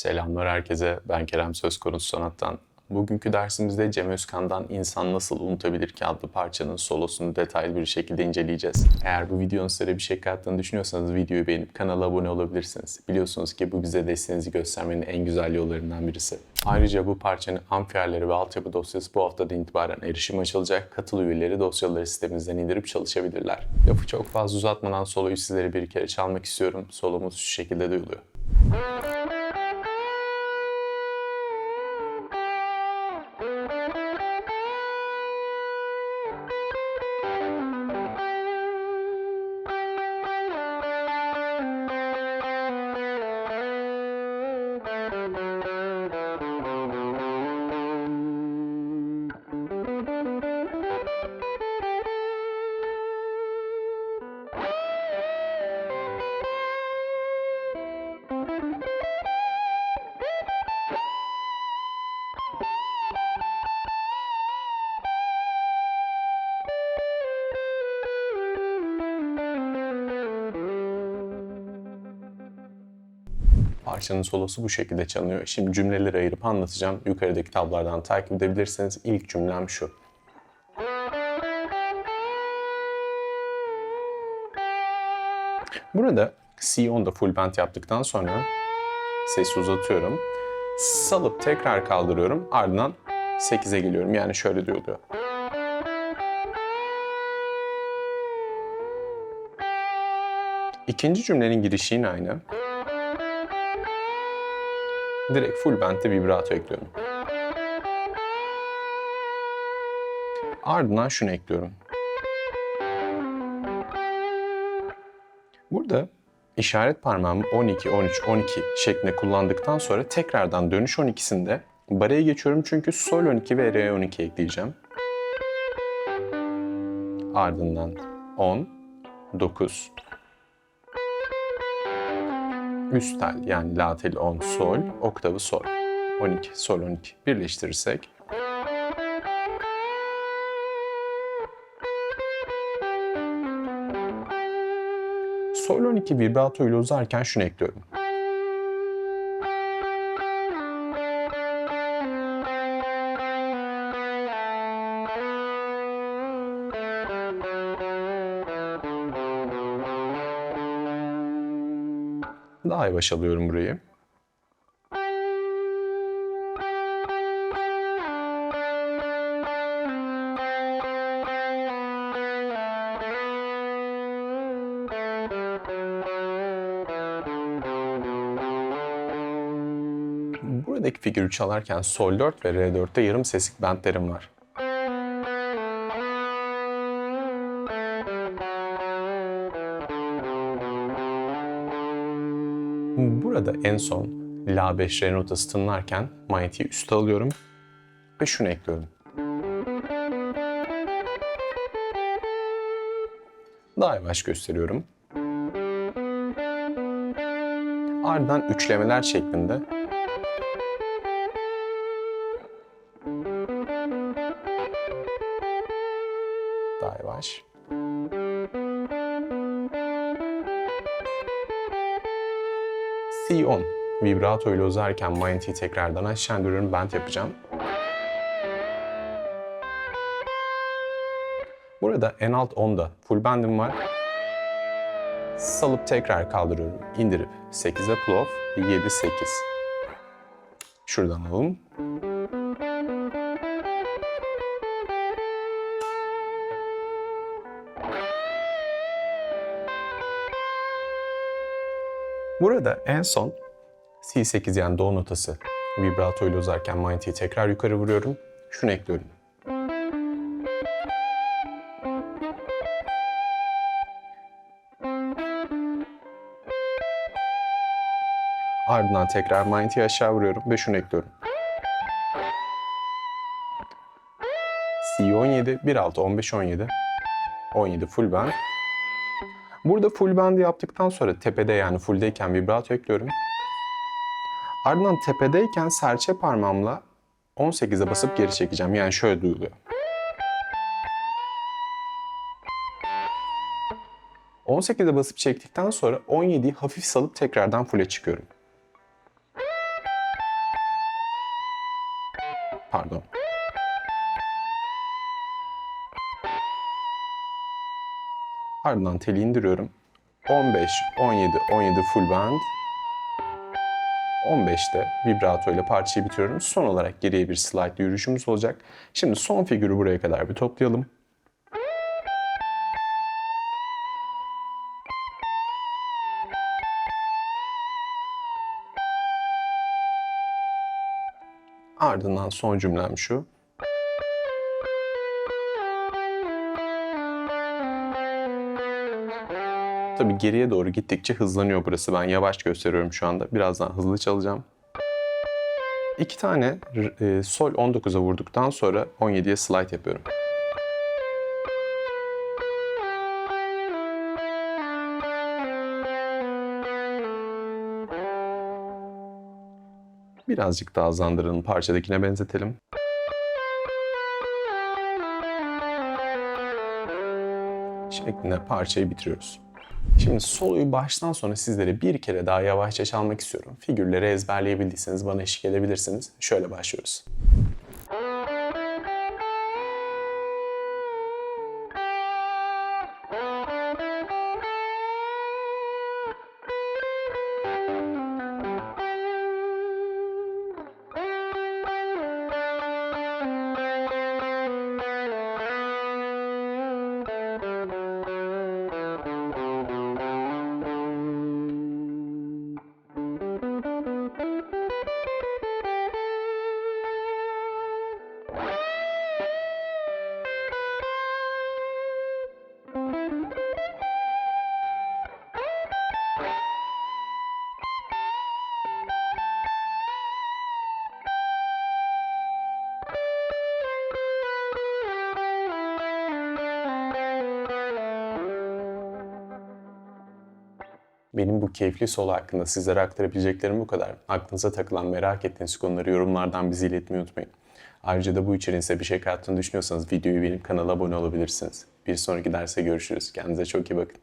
Selamlar herkese. Ben Kerem Söz Konusu Sanat'tan. Bugünkü dersimizde Cem Özkan'dan İnsan Nasıl Unutabilir ki adlı parçanın solosunu detaylı bir şekilde inceleyeceğiz. Eğer bu videonun size bir şey kattığını düşünüyorsanız videoyu beğenip kanala abone olabilirsiniz. Biliyorsunuz ki bu bize desteğinizi göstermenin en güzel yollarından birisi. Ayrıca bu parçanın amfiyerleri ve altyapı dosyası bu haftadan itibaren erişim açılacak. Katıl üyeleri dosyaları sitemizden indirip çalışabilirler. Lafı çok fazla uzatmadan soloyu sizlere bir kere çalmak istiyorum. Solomuz şu şekilde duyuluyor. Música Parçanın solosu bu şekilde çalınıyor. Şimdi cümleleri ayırıp anlatacağım. Yukarıdaki tablardan takip edebilirsiniz. İlk cümlem şu. Burada C10'da full band yaptıktan sonra sesi uzatıyorum. Salıp tekrar kaldırıyorum. Ardından 8'e geliyorum. Yani şöyle duyuluyor. İkinci cümlenin girişi yine aynı. Direkt full band'de vibrato ekliyorum. Ardından şunu ekliyorum. Burada işaret parmağımı 12, 13, 12 şeklinde kullandıktan sonra tekrardan dönüş 12'sinde baraya geçiyorum çünkü sol 12 ve re 12 ekleyeceğim. Ardından 10, 9, üst tel yani la tel 10 sol, oktavı sol. 12, sol 12 birleştirirsek Sol 12 vibrato ile uzarken şunu ekliyorum. Daha yavaş alıyorum burayı. Buradaki figürü çalarken Sol 4 ve Re 4'te yarım seslik bentlerim var. Burada en son La 5 Re notası tınlarken manyetiği üste alıyorum ve şunu ekliyorum. Daha yavaş gösteriyorum. Ardından üçlemeler şeklinde C10 vibrato ile uzarken manyetiği tekrardan aşağı indiriyorum. Bend yapacağım. Burada en alt 10'da full bendim var. Salıp tekrar kaldırıyorum. İndirip 8'e pull off, 7 8. Şuradan alalım. Burada en son C8 yani do notası vibrato ile uzarken manyetiği tekrar yukarı vuruyorum. Şunu ekliyorum. Ardından tekrar manyetiği aşağı vuruyorum ve şunu ekliyorum. C17, 1.6, 15, 17. 17 full band. Burada full bend yaptıktan sonra tepede yani fulldeyken vibrato ekliyorum. Ardından tepedeyken serçe parmağımla 18'e basıp geri çekeceğim. Yani şöyle duyuluyor. 18'e basıp çektikten sonra 17'yi hafif salıp tekrardan full'e çıkıyorum. Pardon. Ardından teli indiriyorum. 15, 17, 17 full band. 15'te vibrato ile parçayı bitiriyorum. Son olarak geriye bir slide yürüyüşümüz olacak. Şimdi son figürü buraya kadar bir toplayalım. Ardından son cümlem şu. Tabii geriye doğru gittikçe hızlanıyor burası. Ben yavaş gösteriyorum şu anda. Birazdan hızlı çalacağım. İki tane e, sol 19'a vurduktan sonra 17'ye slide yapıyorum. Birazcık daha hızlandıralım, parçadakine benzetelim. Şeklinde parçayı bitiriyoruz. Şimdi soloyu baştan sona sizlere bir kere daha yavaşça çalmak istiyorum. Figürleri ezberleyebildiyseniz bana eşlik edebilirsiniz. Şöyle başlıyoruz. Benim bu keyifli solo hakkında sizlere aktarabileceklerim bu kadar. Aklınıza takılan, merak ettiğiniz konuları yorumlardan bize iletmeyi unutmayın. Ayrıca da bu içeriğin size bir şey kattığını düşünüyorsanız videoyu beğenip kanala abone olabilirsiniz. Bir sonraki derse görüşürüz. Kendinize çok iyi bakın.